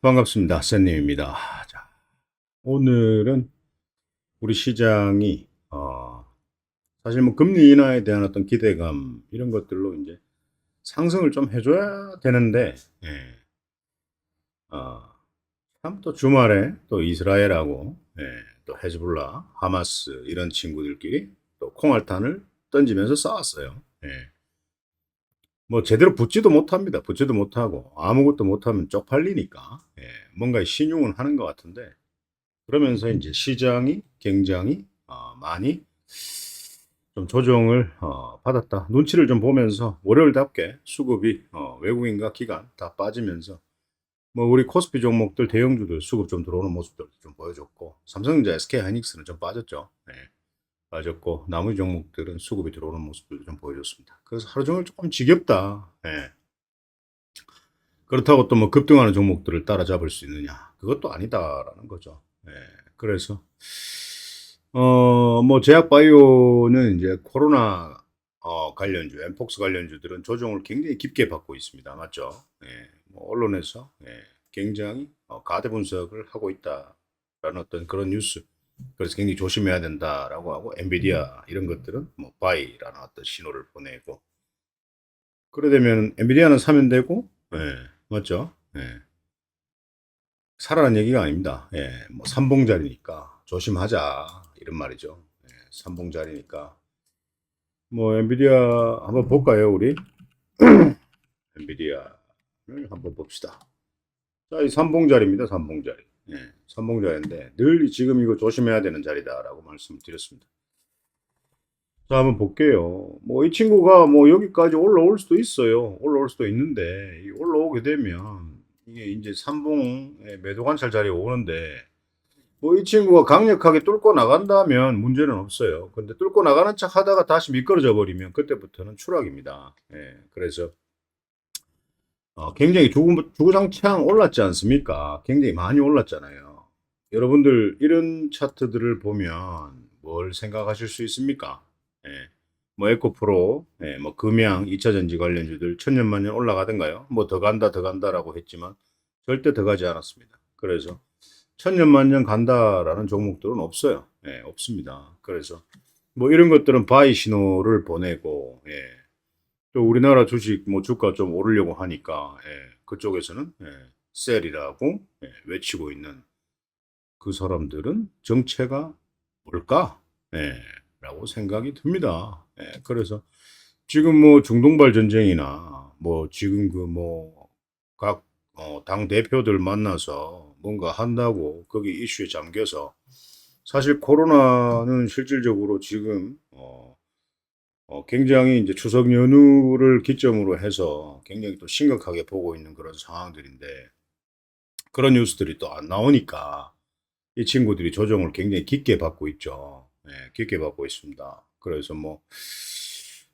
반갑습니다. 샌님입니다. 자, 오늘은 우리 시장이 어, 사실 뭐 금리 인하에 대한 어떤 기대감 이런 것들로 이제 상승을 좀 해줘야 되는데 예. 어, 참또 주말에 또 이스라엘하고 예, 또 헤즈볼라, 하마스 이런 친구들끼리 또 콩알탄을 던지면서 싸웠어요. 예. 뭐 제대로 붙지도 못합니다. 붙지도 못하고 아무것도 못하면 쪽팔리니까 예, 뭔가 신용은 하는 것 같은데 그러면서 이제 시장이 굉장히 어, 많이 좀 조정을 어, 받았다. 눈치를 좀 보면서 월요일답게 수급이 어, 외국인과 기관 다 빠지면서 뭐 우리 코스피 종목들 대형주들 수급 좀 들어오는 모습들 좀 보여줬고 삼성전자, SK 하이닉스는 좀 빠졌죠. 예. 빠졌고 나머지 종목들은 수급이 들어오는 모습들도 좀 보여줬습니다. 그래서 하루 종일 조금 지겹다. 예. 그렇다고 또 뭐 급등하는 종목들을 따라잡을 수 있느냐? 그것도 아니다라는 거죠. 예. 그래서 어 뭐 제약 바이오는 이제 코로나 어 관련주, 엠폭스 관련주들은 조정을 굉장히 깊게 받고 있습니다. 맞죠? 예. 뭐 언론에서 예. 굉장히 어, 가대 분석을 하고 있다라는 어떤 그런 뉴스 그래서 굉장히 조심해야 된다라고 하고 엔비디아 이런 것들은 뭐 바이라는 어떤 신호를 보내고 그래 되면 엔비디아는 사면 되고 예, 맞죠? 예. 사라는 얘기가 아닙니다. 예, 뭐 삼봉자리니까 조심하자 이런 말이죠. 예, 삼봉자리니까 뭐 엔비디아 한번 볼까요, 우리? 엔비디아를 한번 봅시다. 자, 이 삼봉자리입니다, 삼봉자리. 예, 삼봉자리인데 늘 지금 이거 조심해야 되는 자리다라고 말씀을 드렸습니다. 자, 한번 볼게요. 뭐 이 친구가 뭐 여기까지 올라올 수도 있어요. 올라올 수도 있는데 이 올라오게 되면 이게 이제 삼봉의 매도 관찰 자리에 오는데 뭐 이 친구가 강력하게 뚫고 나간다면 문제는 없어요. 근데 뚫고 나가는 척 하다가 다시 미끄러져 버리면 그때부터는 추락입니다. 예, 그래서 어, 굉장히 주구, 주구장창 올랐지 않습니까? 굉장히 많이 올랐잖아요. 여러분들 이런 차트들을 보면 뭘 생각하실 수 있습니까? 예, 뭐 에코프로, 예, 뭐 금양, 2차전지 관련주들 천년만년 올라가던가요? 뭐 더 간다 더 간다라고 했지만 절대 더 가지 않았습니다. 그래서 천년만년 간다라는 종목들은 없어요. 예, 없습니다. 그래서 뭐 이런 것들은 바이 신호를 보내고 예, 또 우리나라 주식 뭐 주가 좀 오르려고 하니까 예, 그쪽에서는 예, 셀이라고 예, 외치고 있는 그 사람들은 정체가 뭘까? 예, 라고 생각이 듭니다. 예, 그래서 지금 뭐 중동발 전쟁이나 뭐 지금 그 뭐각 어, 당 대표들 만나서 뭔가 한다고 거기 이슈에 잠겨서 사실 코로나는 실질적으로 지금 어, 어, 굉장히 이제 추석 연휴를 기점으로 해서 굉장히 또 심각하게 보고 있는 그런 상황들인데 그런 뉴스들이 또 안 나오니까 이 친구들이 조정을 굉장히 깊게 받고 있죠. 네, 깊게 받고 있습니다. 그래서 뭐,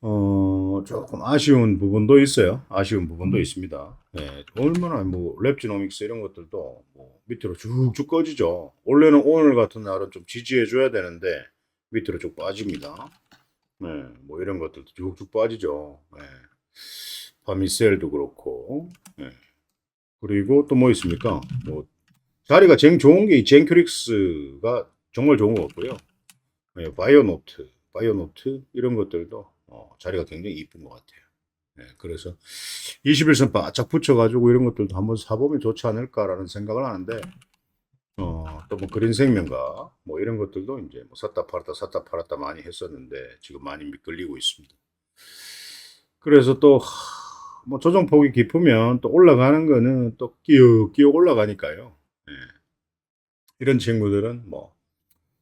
어, 조금 아쉬운 부분도 있어요. 아쉬운 부분도 있습니다. 네, 얼마나 뭐, 랩지노믹스 이런 것들도 뭐 밑으로 쭉쭉 꺼지죠. 원래는 오늘 같은 날은 좀 지지해줘야 되는데 밑으로 쭉 빠집니다. 네, 뭐 이런 것들도 쭉쭉 빠지죠. 네. 파미셀도 그렇고, 네. 그리고 또 뭐 있습니까? 뭐 자리가 제일 좋은 게 이 젠큐릭스가 정말 좋은 것 같고요. 네, 바이오노트, 바이오노트 이런 것들도 어, 자리가 굉장히 이쁜 것 같아요. 네, 그래서 21선 바짝 붙여가지고 이런 것들도 한번 사보면 좋지 않을까라는 생각을 하는데 어, 또 뭐 그린 생명과 뭐 이런 것들도 이제 뭐 샀다 팔았다 샀다 팔았다 많이 했었는데 지금 많이 미끌리고 있습니다. 그래서 또 뭐 조정폭이 깊으면 또 올라가는 거는 또 끼역끼역 올라가니까요. 예. 이런 친구들은 뭐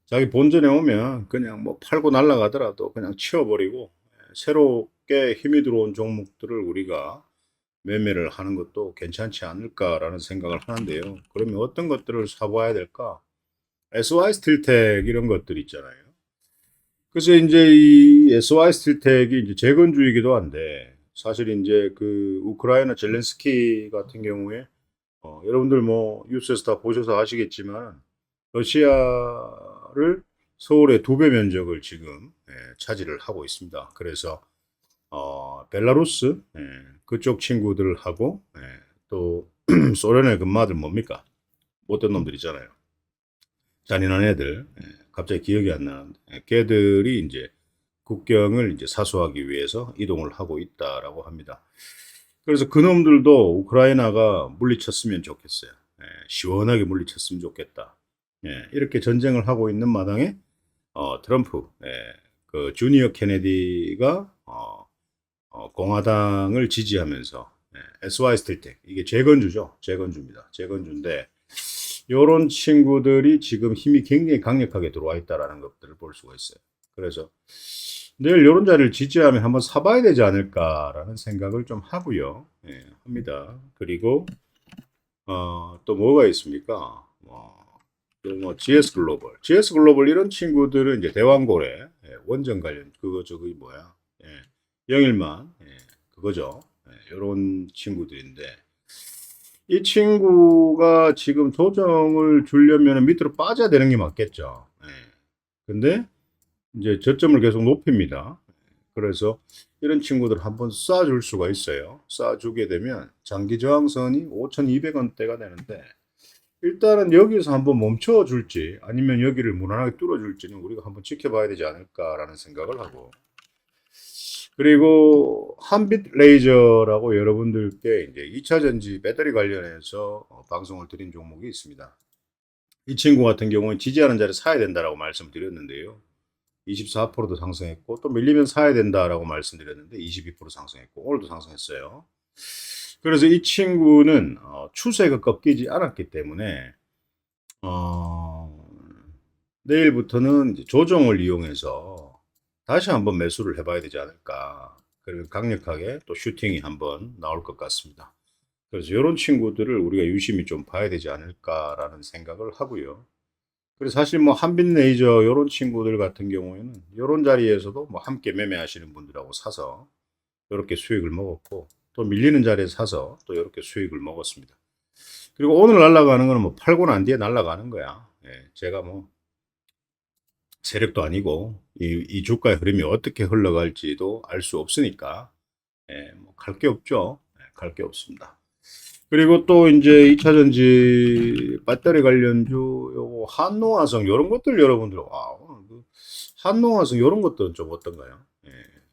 자기 본전에 오면 그냥 뭐 팔고 날아가더라도 그냥 치워버리고 예, 새롭게 힘이 들어온 종목들을 우리가 매매를 하는 것도 괜찮지 않을까라는 생각을 하는데요. 그러면 어떤 것들을 사봐야 될까? SY 스틸텍 이런 것들 있잖아요. 그래서 이제 이 SY 스틸텍이 이제 재건주이기도 한데 사실 이제 그 우크라이나 젤렌스키 같은 경우에 어, 여러분들 뭐 뉴스에서 다 보셔서 아시겠지만 러시아를 서울의 두 배 면적을 지금 예, 차지를 하고 있습니다. 그래서 어, 벨라루스 예, 그쪽 친구들하고 예, 또 소련의 금마들 뭡니까? 못된 놈들 있잖아요. 잔인한 애들. 예, 갑자기 기억이 안 나는데. 예, 걔들이 이제 국경을 이제 사수하기 위해서 이동을 하고 있다라고 합니다. 그래서 그놈들도 우크라이나가 물리쳤으면 좋겠어요. 예, 시원하게 물리쳤으면 좋겠다. 예, 이렇게 전쟁을 하고 있는 마당에 어, 트럼프, 예, 그 주니어 케네디가 어, 어, 공화당을 지지하면서 예, SY 스틸텍 이게 재건주죠. 재건주입니다. 재건주인데 요런 친구들이 지금 힘이 굉장히 강력하게 들어와 있다라는 것들을 볼 수가 있어요. 그래서 내일 이런 자리를 지지하면 한번 사봐야 되지 않을까라는 생각을 좀 하고요. 예, 합니다. 그리고 어, 또 뭐가 있습니까? 뭐, 또뭐 GS 글로벌, GS 글로벌 이런 친구들은 이제 대왕고래 예, 원전 관련 그거 저거 뭐야? 예, 영일만 예, 그거죠. 이런 친구들인데 이 친구가 지금 조정을 주려면 밑으로 빠져야 되는 게 맞겠죠. 예. 근데 이제 저점을 계속 높입니다. 그래서 이런 친구들 한번 쏴줄 수가 있어요. 쏴주게 되면 장기 저항선이 5,200원대가 되는데 일단은 여기서 한번 멈춰 줄지 아니면 여기를 무난하게 뚫어 줄지는 우리가 한번 지켜봐야 되지 않을까라는 생각을 하고 그리고 한빛 레이저라고 여러분들께 이제 2차 전지 배터리 관련해서 어, 방송을 드린 종목이 있습니다. 이 친구 같은 경우는 지지하는 자를 사야 된다라고 말씀드렸는데요. 24%도 상승했고 또 밀리면 사야 된다라고 말씀드렸는데 22% 상승했고 오늘도 상승했어요. 그래서 이 친구는 어, 추세가 꺾이지 않았기 때문에 어, 내일부터는 조정을 이용해서 다시 한번 매수를 해봐야 되지 않을까. 그리고 강력하게 또 슈팅이 한번 나올 것 같습니다. 그래서 이런 친구들을 우리가 유심히 좀 봐야 되지 않을까라는 생각을 하고요. 그래서 사실 뭐 한빛 레이저 이런 친구들 같은 경우에는 이런 자리에서도 뭐 함께 매매하시는 분들하고 사서 이렇게 수익을 먹었고 또 밀리는 자리에 사서 또 이렇게 수익을 먹었습니다. 그리고 오늘 날아가는 거는 뭐 팔고 난 뒤에 날아가는 거야. 예, 제가 뭐 세력도 아니고 이, 이 주가의 흐름이 어떻게 흘러갈지도 알 수 없으니까 예, 뭐갈 게 없죠. 예, 갈게 없습니다. 그리고 또 이제 2차 전지 배터리 관련주 요거 한노화성 이런 것들 여러분들 와 오늘 그 한노화성 이런 것들은 좀 어떤가요? 예,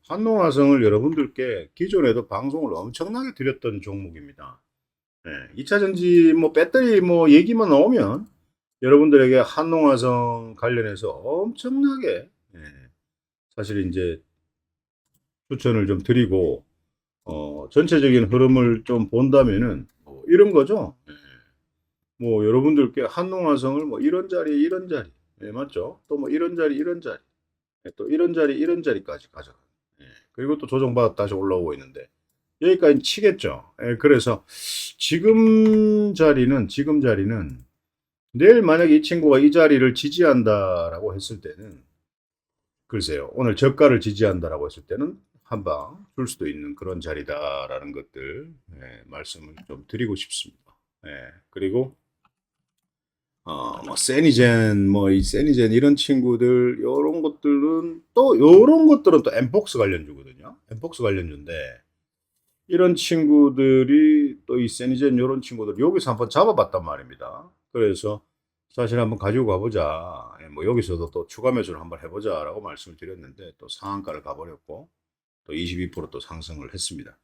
한노화성을 여러분들께 기존에도 방송을 엄청나게 드렸던 종목입니다. 예, 2차 전지 뭐 배터리 뭐 얘기만 나오면 여러분들에게 한농화성 관련해서 엄청나게 예, 사실 이제 추천을 좀 드리고 어, 전체적인 흐름을 좀 본다면은 뭐 이런 거죠. 예. 뭐 여러분들께 한농화성을 뭐 이런 자리 이런 자리 예, 맞죠? 또 뭐 이런 자리 이런 자리 예, 또 이런 자리 이런 자리까지 가져가. 예, 그리고 또 조정받아 다시 올라오고 있는데 여기까지 치겠죠. 예, 그래서 지금 자리는 지금 자리는 내일 만약에 이 친구가 이 자리를 지지한다라고 했을 때는 글쎄요 오늘 저가를 지지한다라고 했을 때는 한 방 줄 수도 있는 그런 자리다라는 것들 예, 말씀을 좀 드리고 싶습니다. 예, 그리고 어, 뭐 세니젠 뭐 이 세니젠 이런 친구들 요런 것들은 또 요런 것들은 또 엠폭스 관련주거든요. 엠폭스 관련주인데 이런 친구들이 또 이 세니젠 요런 친구들 여기서 한번 잡아봤단 말입니다. 그래서 사실 한번 가지고 가보자. 예, 뭐 여기서도 또 추가 매수를 한번 해보자라고 말씀을 드렸는데 또 상한가를 가버렸고 또 22%또 상승을 했습니다.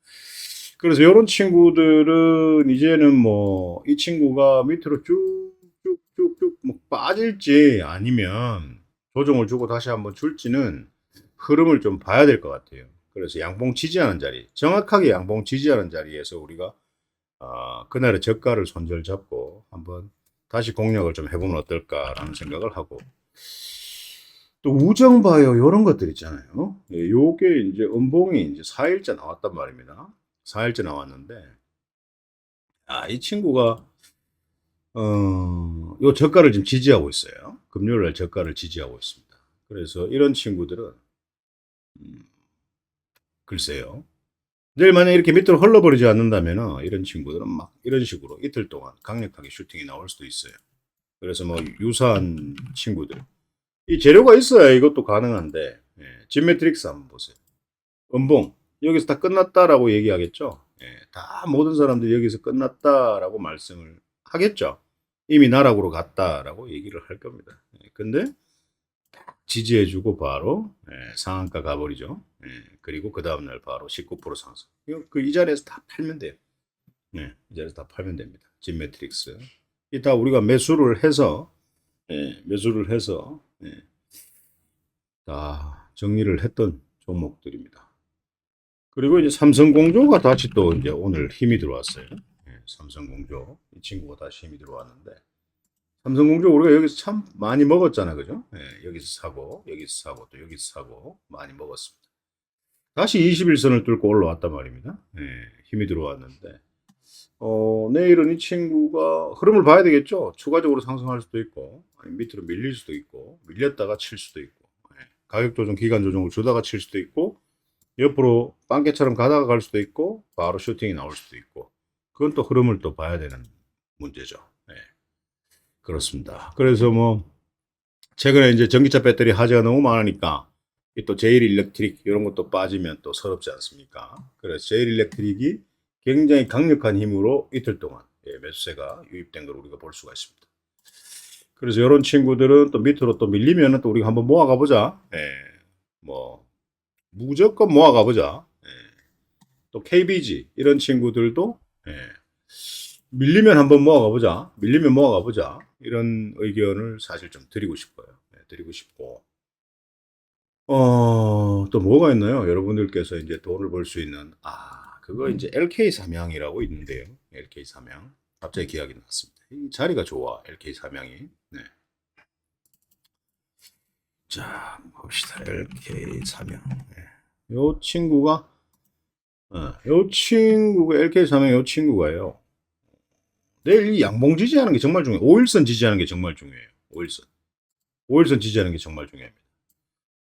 그래서 이런 친구들은 이제는 뭐 이 친구가 밑으로 쭉쭉쭉쭉 뭐 빠질지 아니면 조정을 주고 다시 한번 줄지는 흐름을 좀 봐야 될 것 같아요. 그래서 양봉 지지하는 자리, 정확하게 양봉 지지하는 자리에서 우리가 어, 그날의 저가를 손절 잡고 한번 다시 공략을 좀 해보면 어떨까라는 생각을 하고 또 우정 바이오 이런 것들 있잖아요. 예, 요게 이제 음봉이 이제 4일째 나왔단 말입니다. 4일째 나왔는데 아, 이 친구가 어, 요 저가를 지금 지지하고 있어요. 금요일 날 저가를 지지하고 있습니다. 그래서 이런 친구들은 음, 글쎄요. 내일 만약 이렇게 밑으로 흘러버리지 않는다면 이런 친구들은 막 이런 식으로 이틀 동안 강력하게 슈팅이 나올 수도 있어요. 그래서 뭐 유사한 친구들 이 재료가 있어야 이것도 가능한데 예, 진매트릭스 한번 보세요. 음봉 여기서 다 끝났다라고 얘기하겠죠. 예, 다 모든 사람들이 여기서 끝났다라고 말씀을 하겠죠. 이미 나락으로 갔다라고 얘기를 할 겁니다. 예, 근데 지지해주고 바로 예, 상한가 가버리죠. 예, 그리고 그 다음날 바로 19% 상승. 이거 그이 자리에서 다 팔면 돼요. 네, 이 자리에서 다 팔면 됩니다. 진 매트릭스. 이따 우리가 매수를 해서 예, 매수를 해서 예, 다 정리를 했던 종목들입니다. 그리고 이제 삼성공조가 다시 또 이제 오늘 힘이 들어왔어요. 예, 삼성공조 이 친구가 다시 힘이 들어왔는데 삼성공조 우리가 여기서 참 많이 먹었잖아, 그죠? 예, 여기서 사고 여기서 사고 또 여기서 사고 많이 먹었습니다. 다시 21선을 뚫고 올라왔단 말입니다. 예, 힘이 들어왔는데 어, 내일은 이 친구가 흐름을 봐야 되겠죠. 추가적으로 상승할 수도 있고 밑으로 밀릴 수도 있고 밀렸다가 칠 수도 있고 예, 가격 조정 기간 조정을 주다가 칠 수도 있고 옆으로 빵개처럼 가다가 갈 수도 있고 바로 슈팅이 나올 수도 있고 그건 또 흐름을 또 봐야 되는 문제죠. 예. 그렇습니다. 그래서 뭐 최근에 이제 전기차 배터리 화재가 너무 많으니까 이또 제일 일렉트릭 이런 것도 빠지면 또 서럽지 않습니까? 그래서 제일 일렉트릭이 굉장히 강력한 힘으로 이틀 동안 예, 매수세가 유입된 걸 우리가 볼 수가 있습니다. 그래서 이런 친구들은 또 밑으로 또 밀리면 또 우리가 한번 모아가 보자. 예, 뭐 무조건 모아가 보자. 예. 또 KBG 이런 친구들도 예, 밀리면 한번 모아가 보자. 밀리면 모아가 보자. 이런 의견을 사실 좀 드리고 싶어요. 예, 드리고 싶고. 어, 또 뭐가 있나요? 여러분들께서 이제 돈을 벌 수 있는, 아, 그거 이제 LK 삼양이라고 있는데요. LK 삼양. 갑자기 기억이 났습니다. 이 자리가 좋아, LK 삼양이. 네. 자, 봅시다. LK 삼양. 네. 요 친구가, 어, 요 친구가, LK 삼양 요 친구가요. 내일 이 양봉 지지하는 게 정말 중요해요. 5일선 지지하는 게 정말 중요해요. 5일선. 5일선 지지하는 게 정말 중요합니다.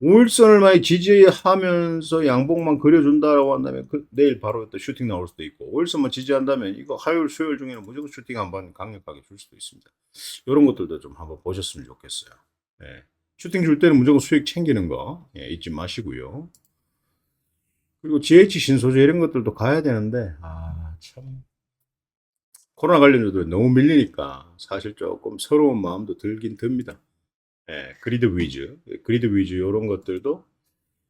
5일선을 많이 지지하면서 양봉만 그려준다라고 한다면 그 내일 바로 또 슈팅 나올 수도 있고 5일선만 지지한다면 이거 화요일 수요일 중에는 무조건 슈팅 한번 강력하게 줄 수도 있습니다. 이런 것들도 좀 한번 보셨으면 좋겠어요. 예. 슈팅 줄 때는 무조건 수익 챙기는 거 예, 잊지 마시고요. 그리고 GH 신소재 이런 것들도 가야 되는데 아 참 코로나 관련주들 너무 밀리니까 사실 조금 서러운 마음도 들긴 듭니다. 예, 그리드 위즈, 그리드 위즈 이런 것들도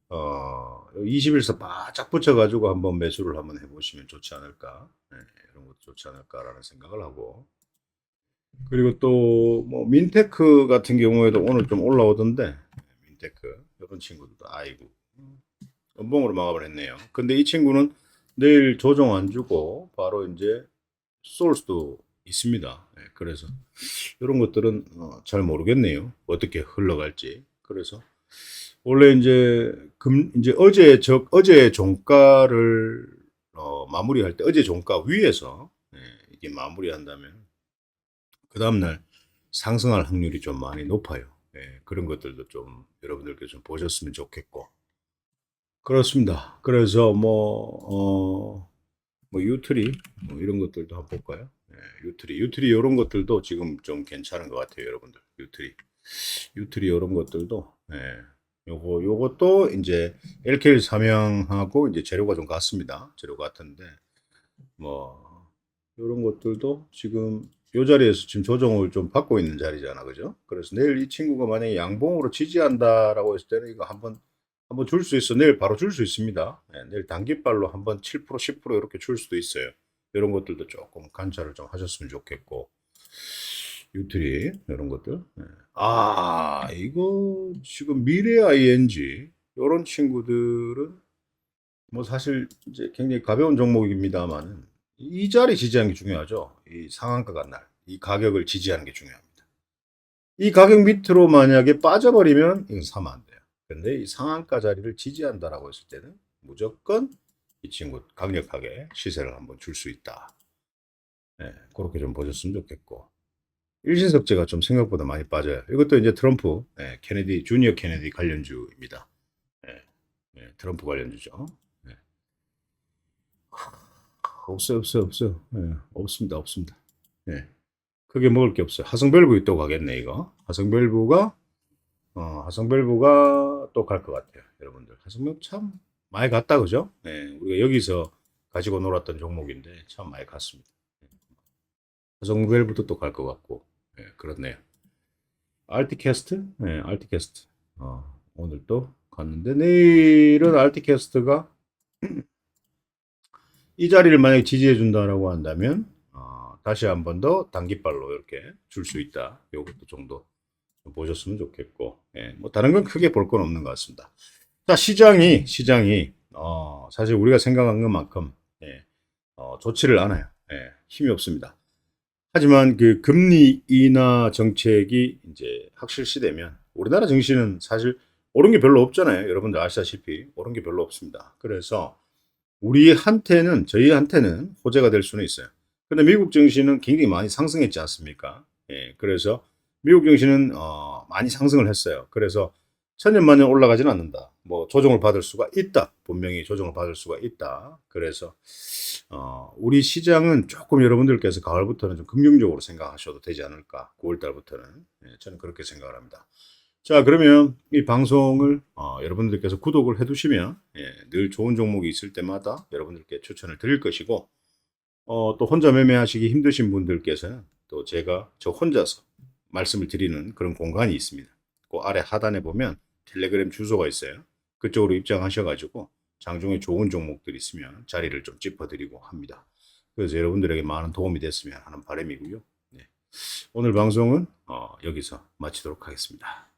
어 20일서 바짝 붙여가지고 한번 매수를 한번 해보시면 좋지 않을까, 예, 이런 것도 좋지 않을까라는 생각을 하고 그리고 또 뭐 민테크 같은 경우에도 오늘 좀 올라오던데 예, 민테크 이런 친구들도 아이고 연봉으로 했네요. 근데 이 친구는 내일 조정 안 주고 바로 이제 쏠 수도 있습니다. 예, 그래서 이런 것들은 어, 잘 모르겠네요. 어떻게 흘러갈지. 그래서 원래 이제 금 이제 어제 저 어제 종가를 어, 마무리할 때 어제 종가 위에서 예, 이게 마무리한다면 그 다음날 상승할 확률이 좀 많이 높아요. 예, 그런 것들도 좀 여러분들께 좀 보셨으면 좋겠고 그렇습니다. 그래서 뭐 어, 뭐 유트리 뭐 이런 것들도 한번 볼까요? 예, 유트리 유트리 이런 것들도 지금 좀 괜찮은 것 같아요, 여러분들. 유트리 유트리 이런 것들도 예, 요거 요것도 이제 LKL 삼양하고 이제 재료가 좀 같습니다. 재료 같은데 뭐 이런 것들도 지금 요 자리에서 지금 조정을 좀 받고 있는 자리잖아, 그죠? 그래서 내일 이 친구가 만약에 양봉으로 지지한다라고 했을 때는 이거 한번 한번 줄 수 있어. 내일 바로 줄 수 있습니다. 예, 내일 단기발로 한번 7% 10% 이렇게 줄 수도 있어요. 이런 것들도 조금 관찰을 좀 하셨으면 좋겠고 유트리 이런 것들. 예. 아 이거 지금 미래 ING 이런 친구들은 뭐 사실 이제 굉장히 가벼운 종목입니다만 이 자리 지지하는 게 중요하죠. 이 상한가가 날이 가격을 지지하는 게 중요합니다. 이 가격 밑으로 만약에 빠져버리면 이건 사면 안 돼요. 근데 이 상한가 자리를 지지한다라고 했을 때는 무조건 이 친구 강력하게 시세를 한번 줄 수 있다. 네, 그렇게 좀 보셨으면 좋겠고. 일신석재가 좀 생각보다 많이 빠져요. 이것도 이제 트럼프, 네, 케네디, 주니어 케네디 관련주입니다. 네, 네, 트럼프 관련주죠. 네. 없어요, 없어요, 없어요. 네, 없습니다, 없습니다. 네. 크게 먹을 게 없어요. 하성별부 또 가겠네, 이거. 하성별부가, 어, 하성별부가 또 갈 것 같아요. 여러분들. 하성별 참 많이 갔다, 그죠? 네, 우리가 여기서 가지고 놀았던 종목인데 참 많이 갔습니다. 화성무벨부터 또 갈 것 같고 예, 그렇네요. 알티캐스트? 네, 알티캐스트. 어, 오늘 또 갔는데 내일은 알티캐스트가 이 자리를 만약에 지지해 준다라고 한다면 어, 다시 한 번 더 단기발로 이렇게 줄 수 있다. 요것도 정도 좀 보셨으면 좋겠고, 예, 뭐 다른 건 크게 볼 건 없는 것 같습니다. 자, 시장이 시장이 어, 사실 우리가 생각한 것만큼 예, 어, 좋지를 않아요. 예, 힘이 없습니다. 하지만 그 금리 인하 정책이 이제 확실시되면 우리나라 증시는 사실 오른 게 별로 없잖아요. 여러분들 아시다시피 오른 게 별로 없습니다. 그래서 우리한테는 저희한테는 호재가 될 수는 있어요. 근데 미국 증시는 굉장히 많이 상승했지 않습니까? 예, 그래서 미국 증시는 어, 많이 상승을 했어요. 그래서 천년만년 올라가지는 않는다. 뭐 조정을 받을 수가 있다. 분명히 조정을 받을 수가 있다. 그래서 어, 우리 시장은 조금 여러분들께서 가을부터는 좀 긍정적으로 생각하셔도 되지 않을까. 9월 달부터는 예, 저는 그렇게 생각을 합니다. 자, 그러면 이 방송을 어, 여러분들께서 구독을 해두시면 예, 늘 좋은 종목이 있을 때마다 여러분들께 추천을 드릴 것이고 어, 또 혼자 매매하시기 힘드신 분들께서는 또 제가 저 혼자서 말씀을 드리는 그런 공간이 있습니다. 그 아래 하단에 보면 텔레그램 주소가 있어요. 그쪽으로 입장하셔가지고 장중에 좋은 종목들 있으면 자리를 좀 짚어드리고 합니다. 그래서 여러분들에게 많은 도움이 됐으면 하는 바람이고요. 네. 오늘 방송은 어, 여기서 마치도록 하겠습니다.